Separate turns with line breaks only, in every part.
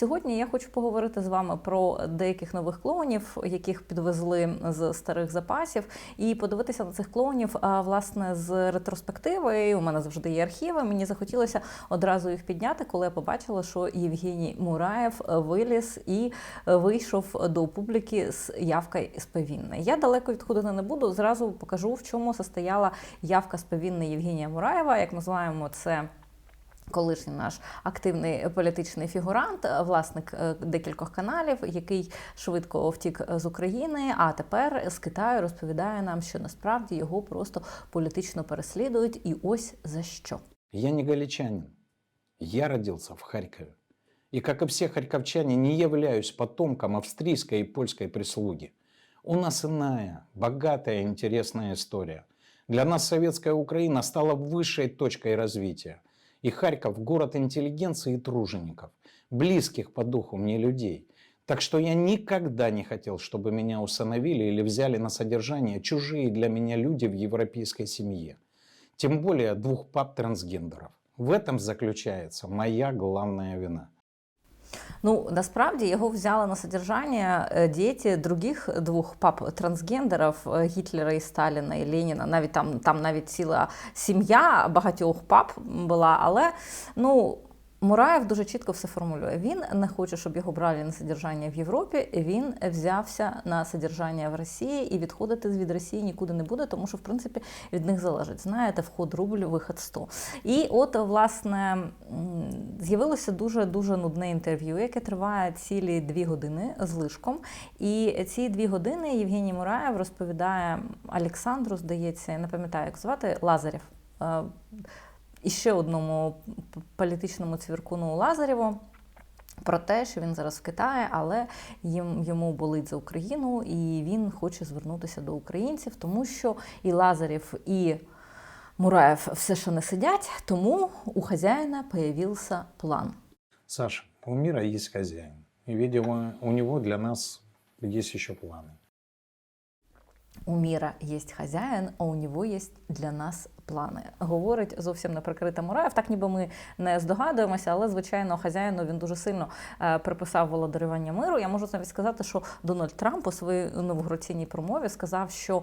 сьогодні я хочу поговорити з вами про деяких нових клоунів, яких підвезли з старих запасів, і подивитися на цих клоунів власне з ретроспективи. У мене завжди є архіви. Мені захотілося одразу їх підняти, коли я побачила, що Євгеній Мураєв виліз і вийшов до публіки з явкою з повінної. Я далеко відходити не буду. Зразу покажу, в чому состояла явка з повінної Євгенія Мураєва. Як ми знаємо, це. Колишній наш активний політичний фігурант, власник е, декількох каналів, який швидко втік з України, а тепер з Китаю розповідає нам, що насправді його просто політично переслідують, і ось за що.
Я не галичанин. Я родился в Харькове. И, как и все харьковчане, не являюсь потомком австрийской и польской прислуги. У нас иная, богатая, интересная история. Для нас советская Украина стала высшей точкой развития. И Харьков – город интеллигенции и тружеников, близких по духу мне людей. Так что я никогда не хотел, чтобы меня усыновили или взяли на содержание чужие для меня люди в европейской семье. Тем более двух пап-трансгендеров. В этом заключается моя главная вина.
Ну, насправді його взяли на содержання е, діти других двох пап трансгендерів е, Гітлера і Сталіна і Леніна. Навіть там, там навіть ціла сім'я багатьох пап була, але ну. Мураєв дуже чітко все формулює. Він не хоче, щоб його брали на содержання в Європі. Він взявся на содержання в Росії і відходити від Росії нікуди не буде, тому що в принципі від них залежить. Знаєте, вход рубль, виход 100. І от власне з'явилося дуже дуже нудне інтерв'ю, яке триває цілі дві години з лишком. І ці дві години Євгеній Мураєв розповідає Олександру, здається, я не пам'ятаю, як звати Лазарєв. е, і ще одному політичному цвіркуну Лазарєву. Про те, що він зараз в Китаї, але їм йому болить за Україну, і він хоче звернутися до українців, тому що і Лазарєв, і Мураєв все ще не сидять, тому у хазяїна появився план.
Саша, у мира есть хозяин. И, видимо, у него для нас есть еще планы.
У міра є хазяїн, а у нього є для нас плани. Говорить зовсім не прикрита Мураєв. Так ніби ми не здогадуємося, але звичайно, хазяїну він дуже сильно е, приписав володарювання миру. Я можу навіть сказати, що Дональд Трамп у своїй інавгураційній промові сказав, що.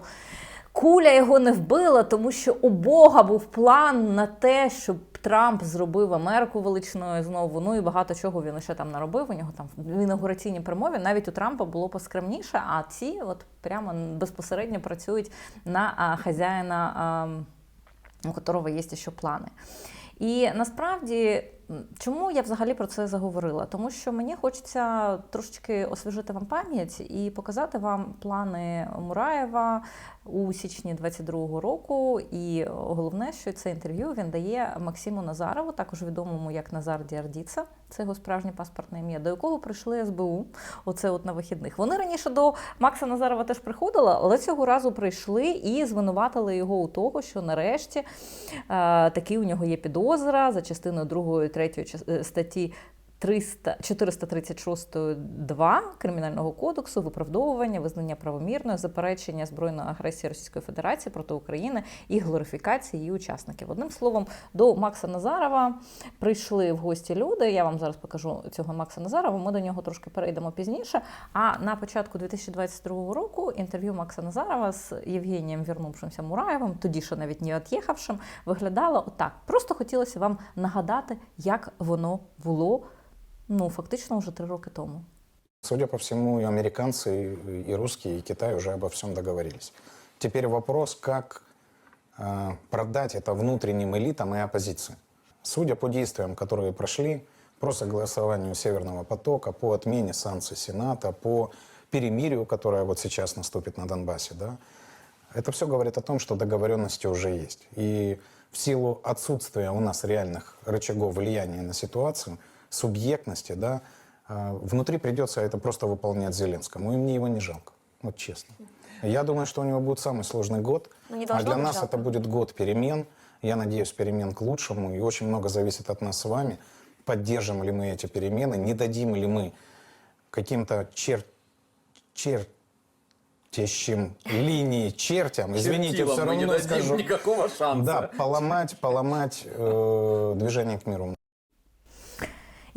Куля його не вбила, тому що у Бога був план на те, щоб Трамп зробив Америку величною знову. Ну і багато чого він ще там наробив. У нього там в інаугураційній промові навіть у Трампа було поскромніше, а ці от прямо безпосередньо працюють на а, хазяїна, а, у которого є ще плани. І насправді, чому я взагалі про це заговорила? Тому що мені хочеться трошечки освіжити вам пам'ять і показати вам плани Мураєва у січні 22-го року. І головне, що це інтерв'ю він дає Максиму Назарову, також відомому як Назар Діардіца. Це його справжнє паспортне ім'я, до якого прийшли СБУ. Оце от на вихідних. Вони раніше до Макса Назарова теж приходили, але цього разу прийшли і звинуватили його у того, що нарешті е, таки у нього є підозра за частиною 2 і 3 статті 300, 436.2 Кримінального кодексу виправдовування, визнання правомірної, заперечення збройної агресії Російської Федерації проти України і глорифікації її учасників. Одним словом, до Макса Назарова прийшли в гості люди. Я вам зараз покажу цього Макса Назарова. Ми до нього трошки перейдемо пізніше. А на початку 2022 року інтерв'ю Макса Назарова з Євгенієм Вірнувшимся Мураєвим, тоді ще навіть не від'їхавшим, виглядало отак. Просто хотілося вам нагадати, як воно було ну фактично вже три роки тому.
Судя по всему, и американцы, и- и русские, и Китай уже обо всем договорились. Теперь вопрос, как э, продать это внутренним элитам и оппозиции. Судя по действиям, которые прошли, по согласованию Северного потока, по отмене санкций Сената, по перемирию, которое вот сейчас наступит на Донбассе, да, это все говорит о том, что договоренности уже есть. И в силу отсутствия у нас реальных рычагов влияния на ситуацию, субъектности, да, э, внутри придется это просто выполнять Зеленскому. И мне его не жалко, вот честно. Я думаю, что у него будет самый сложный год.
Ну,
а для нас
жалко.
это будет год перемен. Я надеюсь, перемен к лучшему. И очень много зависит от нас с вами. Поддержим ли мы эти перемены, не дадим ли мы каким-то чер... чертящим линии чертям, извините,
Чертилам
все
мы не
равно
дадим
скажу,
никакого шанса.
да, поломать, поломать э, движение к миру.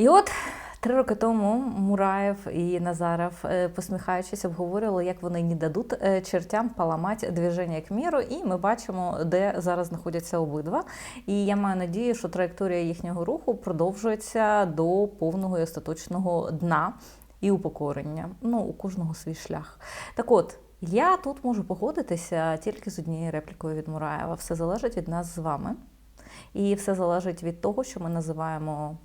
І от Три роки тому Мураєв і Назаров, е, посміхаючись, обговорювали, як вони не дадуть е, чертям поламати движення к міру, і ми бачимо, де зараз знаходяться обидва. І я маю надію, що траєкторія їхнього руху продовжується до повного і остаточного дна і упокорення. Ну, у кожного свій шлях. Так от. Я тут можу погодитися тільки з однією реплікою від Мураєва. Все залежить від нас з вами. І все залежить від того, що ми називаємо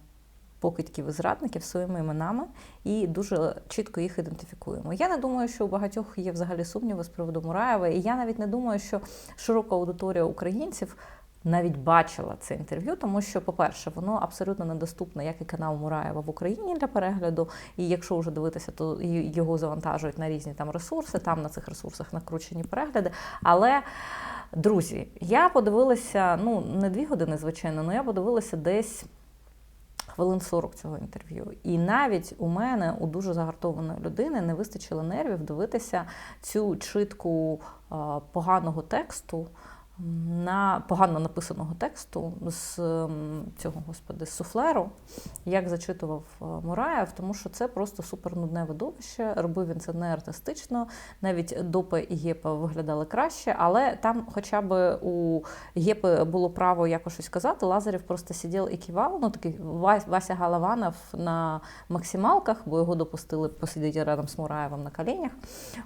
покидьків і зрадників своїми іменами і дуже чітко їх ідентифікуємо. Я не думаю, що у багатьох є взагалі сумніви з приводу Мураєва, і я навіть не думаю, що широка аудиторія українців. Навіть бачила це інтерв'ю, тому що, по-перше, воно абсолютно недоступне, як і канал Мураєва в Україні для перегляду. І якщо вже дивитися, то його завантажують на різні там ресурси. Там на цих ресурсах накручені перегляди. Але друзі, я подивилася, ну не дві години, звичайно, але я подивилася десь хвилин 40 цього інтерв'ю. І навіть у мене, у дуже загартованої людини, не вистачило нервів дивитися цю читку поганого тексту. На погано написаного тексту з ем, цього господи з суфлеру, як зачитував е, Мураєв, тому що це просто супернудне видовище. Робив він це не артистично. Навіть допи і гепа виглядали краще, але там, хоча б у гепи було право якось щось казати. Лазарів просто сидів і кивав. Ну такий Вася Галаванов на максималках, бо його допустили посидіти рядом з Мураєвим на колінях.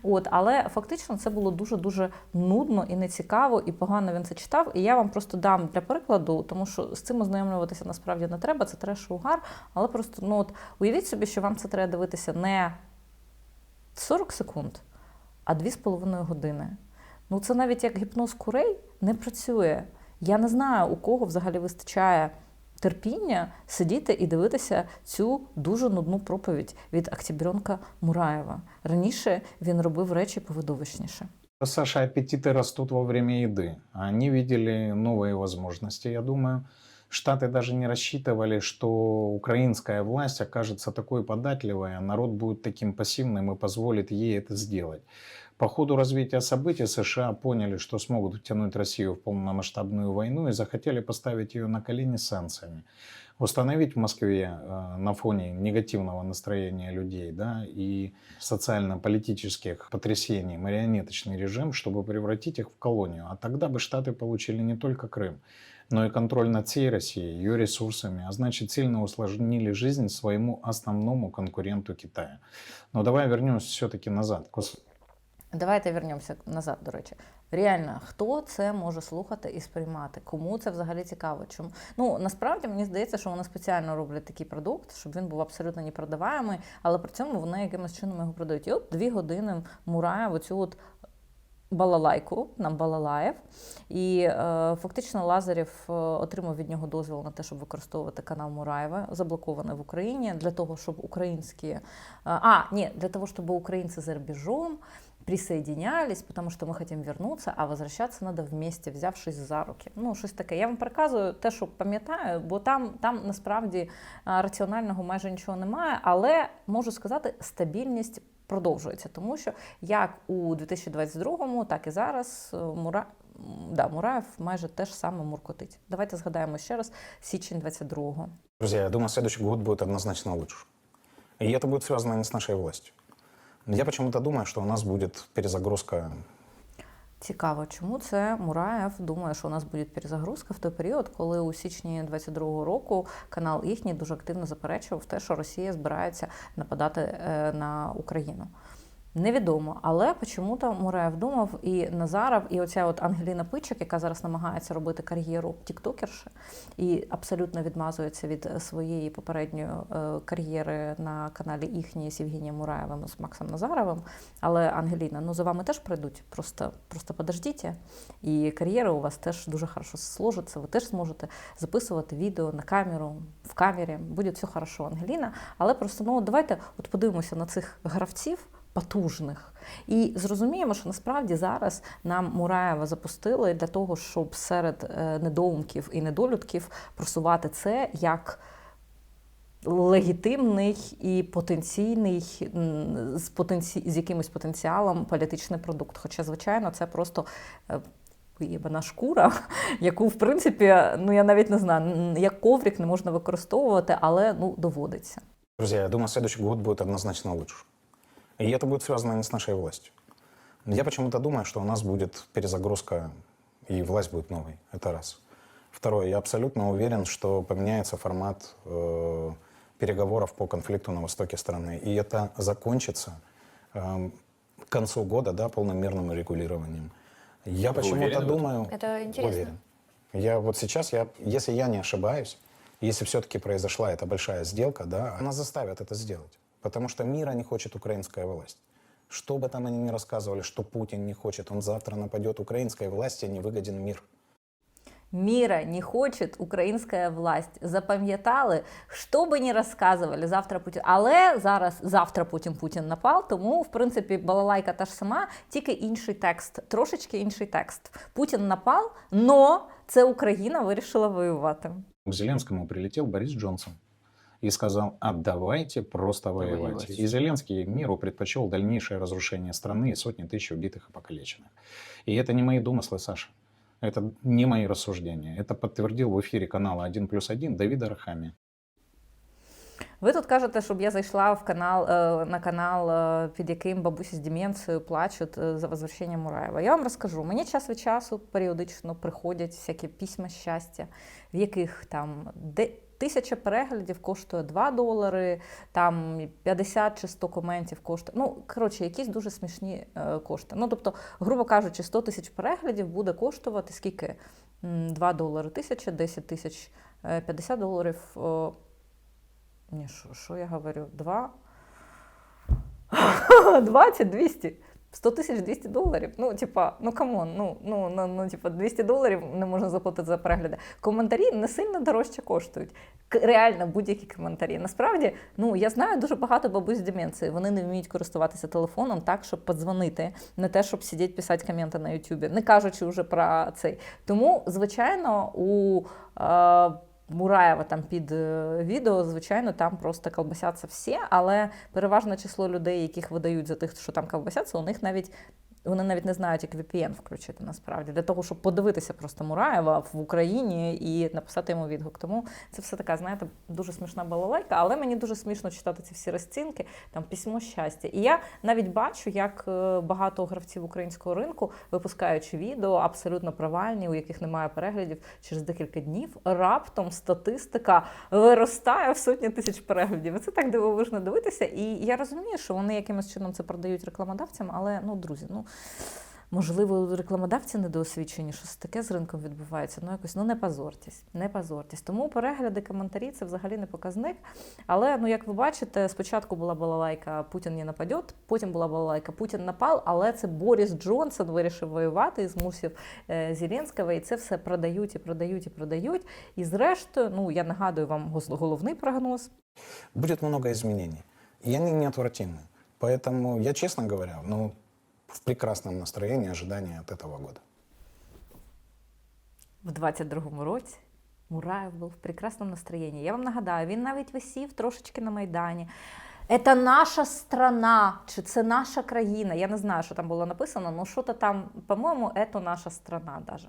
От, але фактично це було дуже дуже нудно і нецікаво, і погано він це читав. І я вам просто дам для прикладу, тому що з цим ознайомлюватися насправді не треба. Це треш угар. Але просто ну от уявіть собі, що вам це треба дивитися не 40 секунд, а 2,5 години. Ну це навіть як гіпноз курей не працює. Я не знаю, у кого взагалі вистачає терпіння сидіти і дивитися цю дуже нудну проповідь від Октябренка Мураєва. Раніше він робив речі повидовищніше.
Саша, аппетиты растут во время еды. Они видели новые возможности, я думаю. Штаты даже не рассчитывали, что украинская власть окажется такой податливой, а народ будет таким пассивным и позволит ей это сделать. По ходу развития событий США поняли, что смогут втянуть Россию в полномасштабную войну и захотели поставить ее на колени санкциями. Установить в Москве э, на фоне негативного настроения людей да, и социально-политических потрясений марионеточный режим, чтобы превратить их в колонию. А тогда бы Штаты получили не только Крым, но и контроль над всей Россией, ее ресурсами, а значит сильно усложнили жизнь своему основному конкуренту Китая. Но давай вернемся все-таки назад.
Давайте вернемося назад, до. Реально, хто це може слухати і сприймати? Кому це взагалі цікаво? Чому? Ну насправді мені здається, що вони спеціально роблять такий продукт, щоб він був абсолютно непродаваємий, але при цьому вони якимось чином його продають. І от дві години Мураєв оцю от балалайку, нам балалаєв. І е, фактично Лазарів е, отримав від нього дозвіл на те, щоб використовувати канал Мураєва, заблокований в Україні, для того, щоб українські. е, А, ні, для того, щоб українці за рубежом присоединялись, потому что мы хотим вернуться, а возвращаться надо вместе, взявшись за руки. Ну, щось таке. Я вам переказую те, що пам'ятаю, бо там, там насправді раціонального майже нічого немає, але можу сказати, стабільність продовжується, тому що як у 2022-му, так і зараз е, Мура... да, Мураєв майже те ж саме муркотить. Давайте згадаємо ще раз січень 22-го.
Друзья, я думаю, следующий год будет однозначно лучше. И это будет связано не с нашей властью. Я почему-то думаю, що у нас буде перезагрузка
Цікаво, чому це Мураєв думає, що у нас буде перезагрузка в той період, коли у січні 22-го року канал їхній дуже активно заперечував те, що Росія збирається нападати е, на Україну. Невідомо, але чому-то Мураєв думав і Назаров, і оця от Ангеліна Пичик, яка зараз намагається робити кар'єру тіктокерші і абсолютно відмазується від своєї попередньої е, кар'єри на каналі їхньої з Євгенієм Мураєвим з Максом Назаровим. Але Ангеліна, ну за вами теж прийдуть. Просто, просто подождіть. І кар'єра у вас теж дуже хорошо сложиться. Ви теж зможете записувати відео на камеру, в камері. Буде все хорошо, Ангеліна. Але просто ну давайте от подивимося на цих гравців потужних. І зрозуміємо, що насправді зараз нам Мураєва запустили для того, щоб серед е, недоумків і недолюдків просувати це як легітимний і потенційний з, потенці... з якимось потенціалом політичний продукт. Хоча, звичайно, це просто. е, Єбана шкура, яку, в принципі, ну я навіть не знаю, як коврик не можна використовувати, але ну доводиться.
Друзья, я думаю, следующий год будет однозначно лучше. И это будет связано не с нашей властью. Я почему-то думаю, что у нас будет перезагрузка, и власть будет новой. Это раз. Второе, я абсолютно уверен, что поменяется формат э, переговоров по конфликту на востоке страны. И это закончится э, к концу года да, полным мирным регулированием. Я почему-то думаю...
Это интересно.
Уверен. Я вот сейчас, я, если я не ошибаюсь, если все-таки произошла эта большая сделка, да, она заставит это сделать. Потому что мира не хочет украинская власть. Что бы там они ни рассказывали, что Путин не хочет, он завтра нападет украинской власти, не выгоден мир.
Мира не хочет українська власть. Запам'ятали, що би ні розказували завтра Путін. Але зараз завтра Путін Путін напав. Тому, в принципі, балалайка та ж сама, тільки інший текст, трошечки інший текст. Путін напав, но це Україна вирішила воювати.
К Зеленскому прилетел Борис Джонсон и сказал, а давайте просто воевать.
Воевать.
И Зеленский миру предпочел дальнейшее разрушение страны и сотни тысяч убитых и покалеченных. И это не мои домыслы, Саша. Это не мои рассуждения. Это подтвердил в эфире канала 1 плюс 1 Давид Арахами.
Ви тут кажете, щоб я зайшла в канал е, на канал, е, під яким бабусі з деменцією плачуть е, за возвращення Мураєва. Я вам розкажу. Мені час від часу періодично приходять всякі письма щастя, в яких там де. Тисяча переглядів коштує 2 долари, там 50 чи 100 коментів коштує. Ну, коротше, якісь дуже смішні е, кошти. Ну, тобто, грубо кажучи, 100 тисяч переглядів буде коштувати скільки? 2 долари тисяча, 10 тисяч, е, 50 доларів. е, ні, що, я говорю? Два? 20, 200. 100 тисяч 200 доларів. Ну, типа, ну камон, ну, ну, ну, ну, типа, 200 доларів не можна заплатити за перегляди. Коментарі не сильно дорожче коштують. Реально, будь-які коментарі. Насправді, ну я знаю дуже багато бабусь з деменцією. Вони не вміють користуватися телефоном так, щоб подзвонити, не те, щоб сидіти писати коменти на Ютубі, не кажучи вже про цей. Тому, звичайно, у. Е, Мураєва там під е, відео, звичайно, там просто колбасяться всі, але переважне число людей, яких видають за тих, що там колбасяться, у них навіть вони навіть не знають, як VPN включити насправді для того, щоб подивитися просто Мураєва в Україні і написати йому відгук. Тому це все така, знаєте, дуже смішна балалайка, але мені дуже смішно читати ці всі розцінки, там письмо щастя. І я навіть бачу, як е, багато гравців українського ринку, випускаючи відео, абсолютно провальні, у яких немає переглядів через декілька днів, раптом статистика виростає в сотні тисяч переглядів. Це так дивовижно дивитися. І я розумію, що вони якимось чином це продають рекламодавцям, але ну, друзі, ну. Можливо, рекламодавці недоосвідчені, що таке з ринком відбувається. Ну якось ну не позортесь, не позортесь. Тому перегляди, коментарі це взагалі не показник. Але ну як ви бачите, спочатку була балалайка Путін не нападет, потім була балалайка Путін напав, але це Борис Джонсон вирішив воювати і змусив е, Зеленського, і це все продають і продають і продають. І зрештою, ну я нагадую вам головний прогноз.
Будет много изменений. И они неотвратимы. Поэтому я, честно говоря, ну, в прекрасном настроении ожидания от этого года.
в 22-му році Мураєв був в прекрасному настроєнні. Я вам нагадаю, він навіть висів трошечки на Майдані. Це наша страна, чи це наша країна. Я не знаю, що там було написано, ну що то там, по-моєму, це наша страна даже.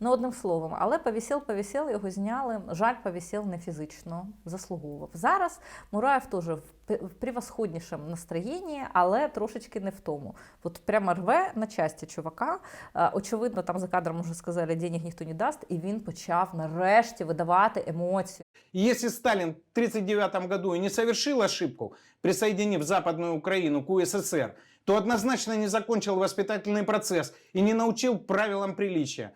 Ну, одним словом, але повісіл, повісіл, його зняли. Жаль, повісіл не фізично заслуговував. Зараз Мураєв теж в превосходнішому настроєнні, але трошечки не в тому. От прямо рве на часті чувака. Очевидно, там за кадром вже сказали, денег ніхто не дасть, і він почав нарешті видавати емоції.
И Если Сталин в 1939 году и не совершил ошибку, присоединив Западную Украину к УССР, то однозначно не закончил воспитательный процесс и не научил правилам приличия.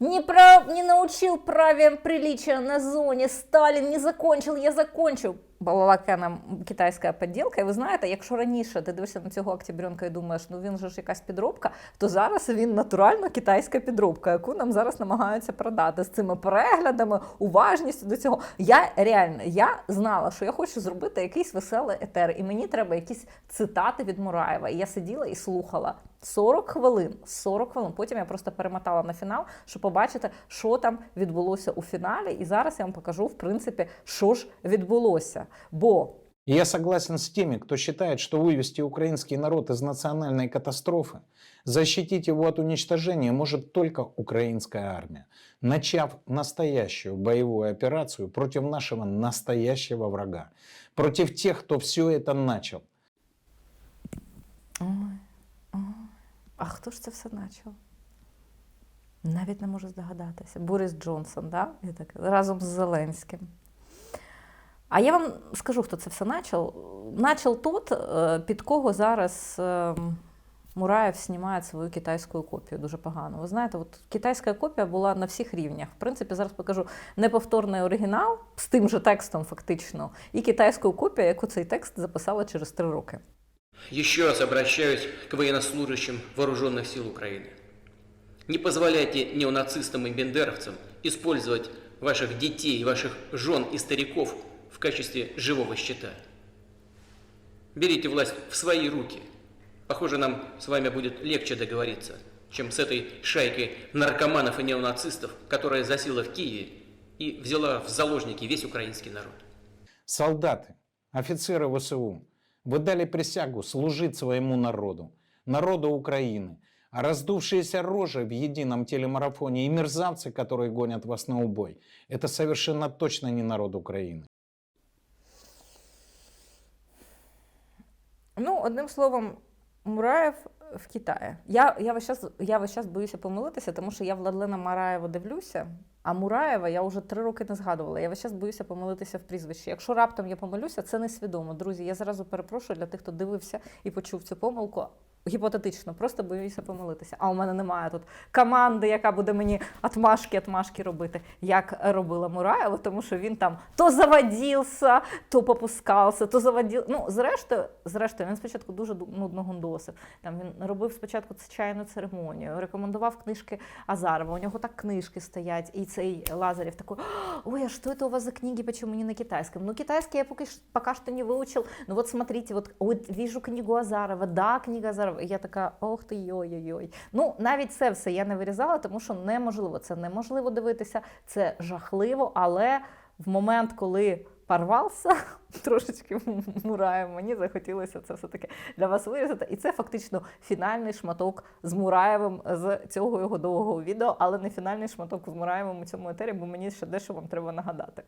Не, прав... не научил правилам приличия на зоні. Сталін не закончив, я закончив. Балалака нам китайська підділка. І ви знаєте, якщо раніше ти дивишся на цього октябренка і думаєш, ну він же ж якась підробка, то зараз він натурально китайська підробка, яку нам зараз намагаються продати з цими переглядами, уважністю до цього. Я реально я знала, що я хочу зробити якийсь веселий етер, і мені треба якісь цитати від Мураєва. І я сиділа і слухала 40 хвилин. 40 хвилин. Потім я просто перемотала на фінал, щоб побачити, що там відбулося у фіналі. І зараз я вам покажу, в принципі, що ж відбулося. Бо
И я согласен с теми, кто считает, что вывести украинский народ из национальной катастрофы, защитить его от уничтожения может только украинская армия, начав настоящую боевую операцию против нашего настоящего врага, против тех, кто все это начал.
Ой, ой. А хто ж це все почав? Навіть не можу здогадатися. Борис Джонсон, да? Я так, разом з Зеленським. А я вам скажу, хто це все почав. Начал тот, е, під кого зараз е, Мураєв знімає свою китайську копію. Дуже погано. Ви знаєте, от китайська копія була на всіх рівнях. В принципі, зараз покажу неповторний оригінал з тим же текстом, фактично, і китайську копію, яку цей текст записала через три роки.
Еще раз обращаюсь к военнослужащим вооруженных сил Украины. Не позволяйте неонацистам и бендеровцам использовать ваших детей, ваших жен и стариков в качестве живого щита. Берите власть в свои руки. Похоже, нам с вами будет легче договориться, чем с этой шайкой наркоманов и неонацистов, которая засела в Киеве и взяла в заложники весь украинский народ.
Солдаты, офицеры ВСУ, вы дали присягу служить своему народу, народу Украины. А раздувшиеся рожи в едином телемарафоне и мерзавцы, которые гонят вас на убой, это совершенно точно не народ Украины.
Ну, одним словом, Мураєв в Китаї. Я, я, весь час, я весь час боюся помилитися, тому що я Владлена Мараєва дивлюся, а Мураєва я вже три роки не згадувала. Я весь час боюся помилитися в прізвищі. Якщо раптом я помилюся, це несвідомо. Друзі, я зразу перепрошую для тих, хто дивився і почув цю помилку. Гіпотетично, просто боюся помилитися. А у мене немає тут команди, яка буде мені отмашки робити, як робила Мураєва, тому що він там то заводився, то попускався, то заводив. Ну, зрештою, зрештою, він спочатку дуже нудно гундосив. Там він робив спочатку чайну церемонію, рекомендував книжки Азарова. У нього так книжки стоять, і цей Лазарев такой, ой, а что это у вас за книги, почему не на китайском? Ну, китайский я пока что не выучил. Ну вот смотрите, вот, вот вижу книгу Азарова, да, книга Азарова. І я така, ох ти йой-йой-йой. Ну, навіть це все я не вирізала, тому що неможливо. Це неможливо дивитися, це жахливо, але в момент, коли порвався, трошечки Мураєм, мені захотілося це все-таки для вас вирізати. І це фактично фінальний шматок з Мураєвим з цього його довгого відео, але не фінальний шматок з Мураєвим у цьому етері, бо мені ще дещо вам треба нагадати.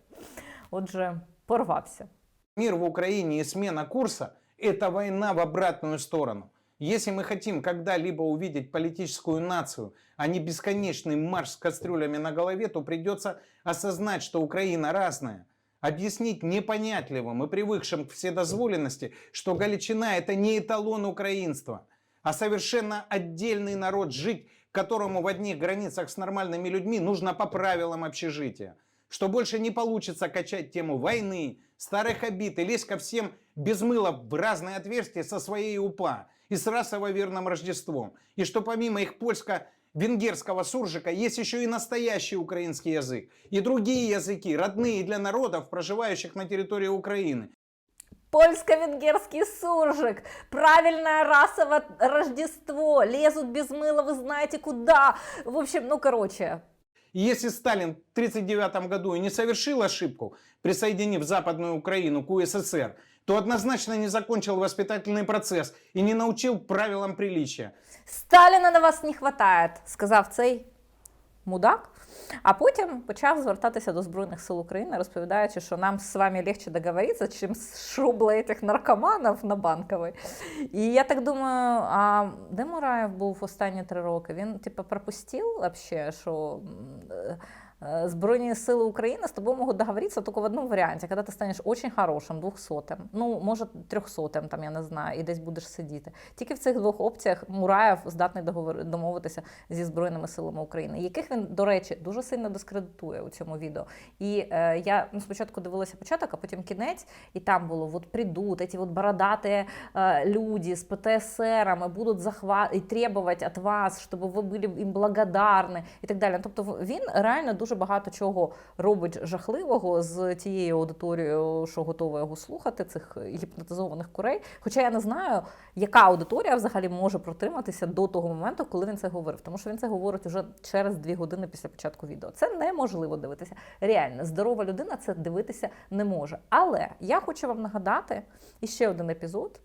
Отже, порвався.
Мир в Украине и смена курса – это война в обратную сторону. Если мы хотим когда-либо увидеть политическую нацию, а не бесконечный марш с кастрюлями на голове, то придется осознать, что Украина разная. Объяснить непонятливым и привыкшим к вседозволенности, что Галичина – это не эталон украинства, а совершенно отдельный народ, жить которому в одних границах с нормальными людьми нужно по правилам общежития что больше не получится качать тему войны, старых обид и лезть ко всем без мыла в разные отверстия со своей УПА и с расово-верным Рождеством. И что помимо их польско-венгерского суржика есть еще и настоящий украинский язык. И другие языки, родные для народов, проживающих на территории Украины.
Польско-венгерский суржик, правильное расовое Рождество, лезут без мыла, вы знаете куда. В общем, ну, короче,
если Сталин в 1939 году и не совершил ошибку, присоединив Западную Украину к УССР, то однозначно не закончил воспитательный процесс и не научил правилам приличия.
Сталіна на вас не хватає, сказав цей мудак. А потім почав звертатися до Збройних сил України, розповідаючи, що нам з вами легче договоритися, чим з шубла цих наркоманів на банковій. І я так думаю, а де Мураєв був останні три роки? Він типу пропустив вообще, що е, Збройні сили України з тобою можуть договоритися тільки в одному варіанті, коли ти станеш дуже хорошим, двохсотим, ну, може, трьохсотим, там, я не знаю, і десь будеш сидіти. Тільки в цих двох опціях Мураєв здатний домовитися зі Збройними силами України, яких він, до речі, дуже сильно дискредитує у цьому відео. І е, я ну, спочатку дивилася початок, а потім кінець, і там було: от прийдуть ці от бородаті е, люди з ПТСРами, будуть захват і требувати від вас, щоб ви були їм благодарні і так далі. Тобто він реально дуже дуже багато чого робить жахливого з тією аудиторією, що готова його слухати, цих гіпнотизованих курей. Хоча я не знаю, яка аудиторія взагалі може протриматися до того моменту, коли він це говорив. Тому що він це говорить уже через дві години після початку відео. Це неможливо дивитися. Реально, здорова людина це дивитися не може. Але я хочу вам нагадати іще один епізод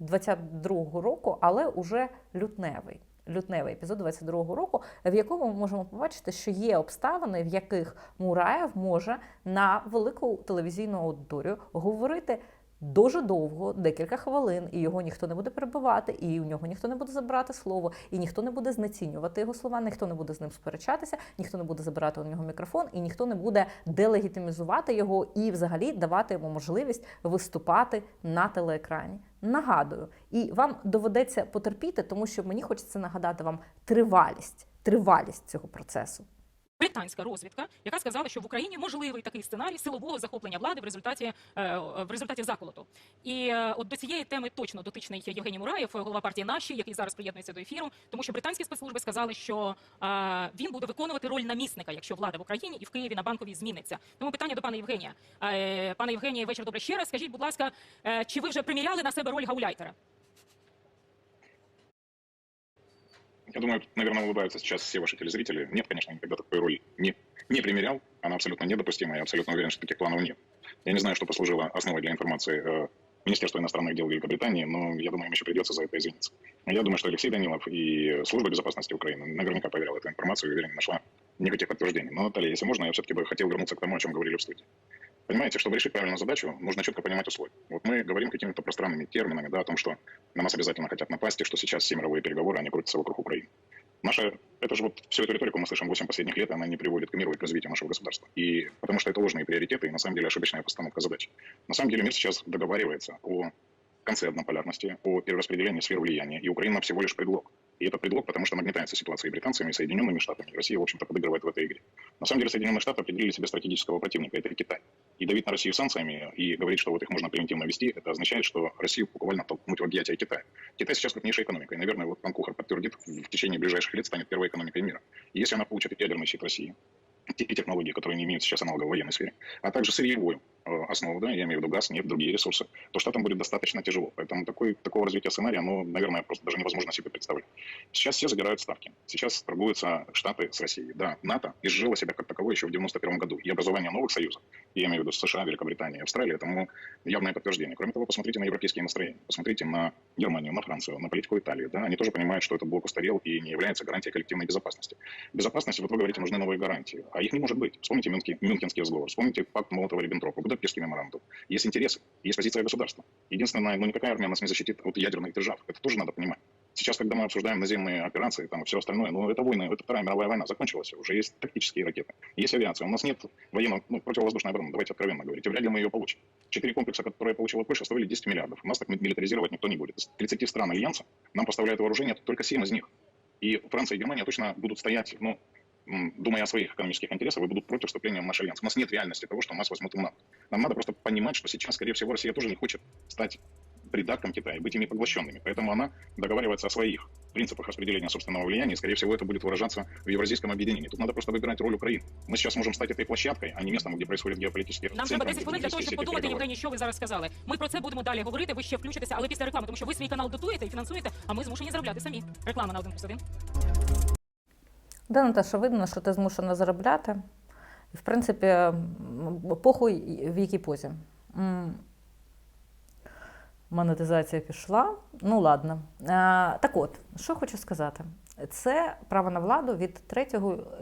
22-го року, але уже лютневий. Лютневий епізод 22-го року, в якому ми можемо побачити, що є обставини, в яких Мураєв може на велику телевізійну аудиторію говорити дуже довго, декілька хвилин, і його ніхто не буде перебивати, і у нього ніхто не буде забирати слово, і ніхто не буде знецінювати його слова, ніхто не буде з ним сперечатися, ніхто не буде забирати у нього мікрофон, і ніхто не буде делегітимізувати його і взагалі давати йому можливість виступати на телеекрані. Нагадую, і вам доведеться потерпіти, тому що мені хочеться нагадати вам тривалість, тривалість цього процесу.
Британська розвідка, яка сказала, що в Україні можливий такий сценарій силового захоплення влади в результаті е, в результаті заколоту. І е, от до цієї теми точно дотичний Євгеній Мураєв, голова партії наші, який зараз приєднується до ефіру, тому що британські спецслужби сказали, що е, він буде виконувати роль намісника, якщо влада в Україні і в Києві на банковій зміниться. Тому питання до пана Євгенія. Пане Євгенія, вечір добре ще раз. Скажіть, будь ласка, чи ви вже приміряли на себе роль гауляйтера?
Я думаю, наверное, улыбаются сейчас все ваши телезрители. Нет, конечно, никогда такой роли не, не примерял. Она абсолютно недопустима. Я абсолютно уверен, что таких планов нет. Я не знаю, что послужило основой для информации э, Министерства иностранных дел Великобритании, но я думаю, им еще придется за это извиниться. Я думаю, что Алексей Данилов и Служба безопасности Украины наверняка проверяла эту информацию и, уверен, нашла никаких подтверждений. Но, Наталья, если можно, я все-таки бы хотел вернуться к тому, о чем говорили в студии. Понимаете, чтобы решить правильную задачу, нужно четко понимать условия. Вот мы говорим какими-то пространными терминами, да, о том, что на нас обязательно хотят напасть, и что сейчас все мировые переговоры, они крутятся вокруг Украины. Наша, это же вот всю эту риторику мы слышим 8 последних лет, она не приводит к миру и к развитию нашего государства. И потому что это ложные приоритеты и на самом деле ошибочная постановка задач. На самом деле мир сейчас договаривается о конце однополярности, о перераспределении сфер влияния, и Украина всего лишь предлог. И это предлог, потому что нагнетается ситуация и британцами, и Соединенными Штатами. Россия, в общем-то, подыгрывает в этой игре. На самом деле Соединенные Штаты определили себе стратегического противника, это Китай. И давить на Россию санкциями и говорить, что вот их можно превентивно вести, это означает, что Россию буквально толкнуть в объятия Китая. Китай сейчас крупнейшая экономика, и, наверное, вот пан Кухар подтвердит, в течение ближайших лет станет первой экономикой мира. И если она получит ядерный щит России, те технологии, которые не имеют сейчас аналогов в военной сфере, а также сырьевую основу, да, я имею в виду газ, нефть, другие ресурсы, то штатам будет достаточно тяжело. Поэтому такой, такого развития сценария, ну, наверное, просто даже невозможно себе представить. Сейчас все задирают ставки. Сейчас торгуются Штаты с Россией. Да, НАТО изжило себя как таковое еще в 91 году. И образование новых союзов, я имею в виду США, Великобритания, Австралия, этому явное подтверждение. Кроме того, посмотрите на европейские настроения. Посмотрите на Германию, на Францию, на политику Италии. Да, они тоже понимают, что этот блок устарел и не является гарантией коллективной безопасности. Безопасности, вот вы говорите, нужны новые гарантии. А их не может быть. Вспомните Мюнхен- Мюнхенский сговор, вспомните пакт Молотова-Риббентропа, Будапештский меморандум. Есть интересы, есть позиция государства. Единственное, ну никакая армия нас не защитит от ядерных держав. Это тоже надо понимать. Сейчас, когда мы обсуждаем наземные операции там, и все остальное, ну это войны, это Вторая мировая война закончилась, уже есть тактические ракеты, есть авиация. У нас нет военного, ну, противовоздушной обороны, давайте откровенно говорить. И вряд ли мы ее получим. Четыре комплекса, которые получила Польша, стоили 10 миллиардов. Нас так милитаризировать никто не будет. Из 30 стран Альянса нам поставляют вооружение только 7 из них. И Франция и Германия точно будут стоять, ну, думая о своих экономических интересах, и будут против вступления в наш альянс. У нас нет реальности того, что нас возьмут в НАТО. Нам надо просто понимать, что сейчас, скорее всего, Россия тоже не хочет стать придатком Китая, быть ими поглощенными. Поэтому она договаривается о своих принципах распределения собственного влияния, и, скорее всего, это будет выражаться в евразийском объединении. Тут надо просто выбирать роль Украины. Мы сейчас можем стать этой площадкой, а не местом, где происходят геополитические
Нам
центры,
треба 10
где
хвилин для того,
вести
щоб
все эти
подумати,
переговоры.
Євгеній, що ви зараз сказали. Ми про це будемо далі говорити. Ви ще включитеся, але після реклами, тому що ви свій канал дотуєте і фінансуєте, а ми змушені заробляти самі. Реклама на 1 плюс 1.
Да, Наташа, видно, що ти змушена заробляти. В принципі, похуй в якій позі. Монетизація пішла. Ну, ладно. Е, так от, що хочу сказати. Це право на владу від 3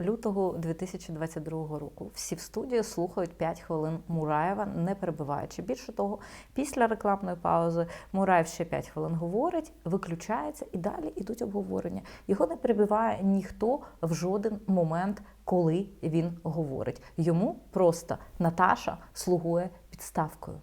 лютого 2022 року. Всі в студії слухають 5 хвилин Мураєва, не перебиваючи. Більше того, після рекламної паузи Мураєв ще 5 хвилин говорить, виключається і далі йдуть обговорення. Його не перебиває ніхто в жоден момент, коли він говорить. Йому просто Наташа слугує підставкою.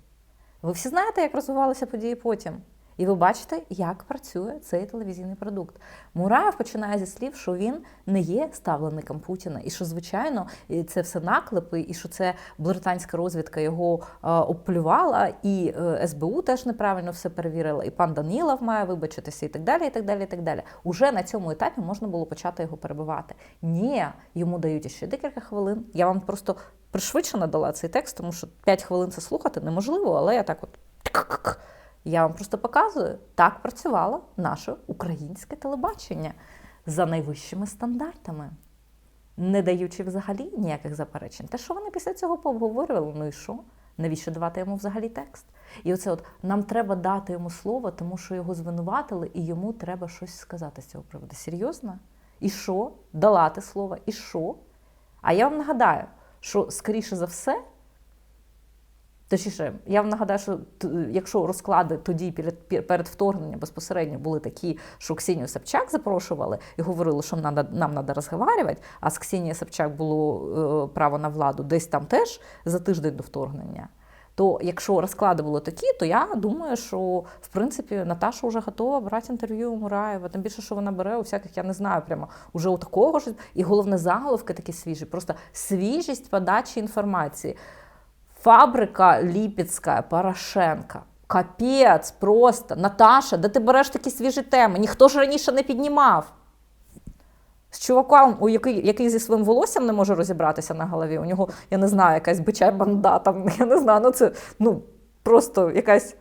Ви всі знаєте, як розвивалися події потім. І ви бачите, як працює цей телевізійний продукт. Мураєв починає зі слів, що він не є ставленником Путіна, і що, звичайно, це все наклепи, і що це британська розвідка його е, обплювала, і е, СБУ теж неправильно все перевірила, і пан Данілов має вибачитися, і так далі. і так далі, і так далі. Уже на цьому етапі можна було почати його перебивати. Ні, йому дають ще декілька хвилин. Я вам просто пришвидшено дала цей текст, тому що 5 хвилин це слухати неможливо, але я так от. Я вам просто показую, так працювало наше українське телебачення за найвищими стандартами, не даючи взагалі ніяких заперечень. Те, що вони після цього пообговорювали, ну і що? Навіщо давати йому взагалі текст? І оце от нам треба дати йому слово, тому що його звинуватили, і йому треба щось сказати з цього приводу. Серйозно? І що? Долати слово, і що? А я вам нагадаю, що скоріше за все, Точніше, я вам нагадаю, що якщо розклади тоді перед, перед вторгненням безпосередньо були такі, що Ксенію Собчак запрошували і говорили, що нам, надо- нам треба розговорювати, а з Ксенією Собчак було е, право на владу десь там теж за тиждень до вторгнення. То якщо розклади були такі, то я думаю, що в принципі Наташа вже готова брати інтерв'ю у Мураєва. Тим більше, що вона бере у всяких, я не знаю, прямо уже у такого ж. І головне заголовки такі свіжі, просто свіжість подачі інформації. Фабрика Ліпецька, Порошенка. Капець, просто. Наташа, де ти береш такі свіжі теми? Ніхто ж раніше не піднімав. З чуваком, у який, який зі своїм волоссям не може розібратися на голові. У нього, я не знаю, якась бича манда, там, я не знаю, ну це ну, просто якась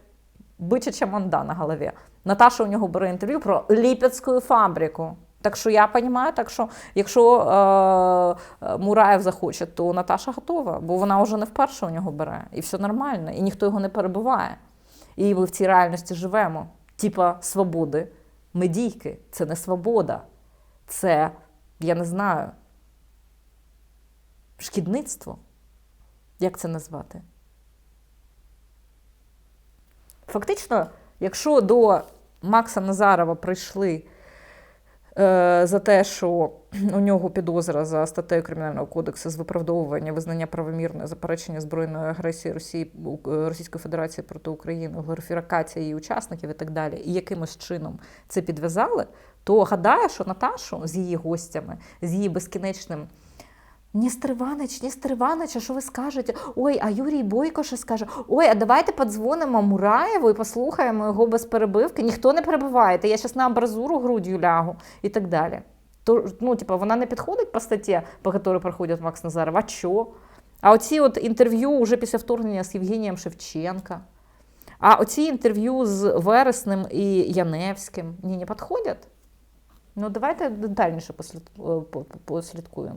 бичача манда на голові. Наташа у нього бере інтерв'ю про Ліпецьку фабрику. Так що я розумію, так що якщо е, е, Мураєв захоче, то Наташа готова, бо вона вже не вперше у нього бере. І все нормально, і ніхто його не перебиває. І ми в цій реальності живемо. Типа свободи. Медійки це не свобода. Це, я не знаю, шкідництво. Як це назвати? Фактично, якщо до Макса Назарова прийшли за те, що у нього підозра за статтею Кримінального кодексу з виправдовування визнання правомірної заперечення збройної агресії Росії е, Російської Федерації проти України, глорифікація її учасників і так далі, і якимось чином це підв'язали, то гадаю, що Наташу з її гостями, з її безкінечним. Нестор Іванович, Нестор Іванович, а що ви скажете? Ой, а Юрій Бойко ще скаже: Ой, а давайте подзвонимо Мураєву і послухаємо його без перебивки. Ніхто не перебиває, я зараз на амбразуру грудью лягу і так далі. То, ну, типу, вона не підходить по статті, по якій проходить Макс Назаров, а що? А оці от інтерв'ю вже після вторгнення з Євгенієм Шевченка. А оці інтерв'ю з Вересним і Яневським ні, не підходять. Ну, давайте детальніше е, по- по- послідкуємо.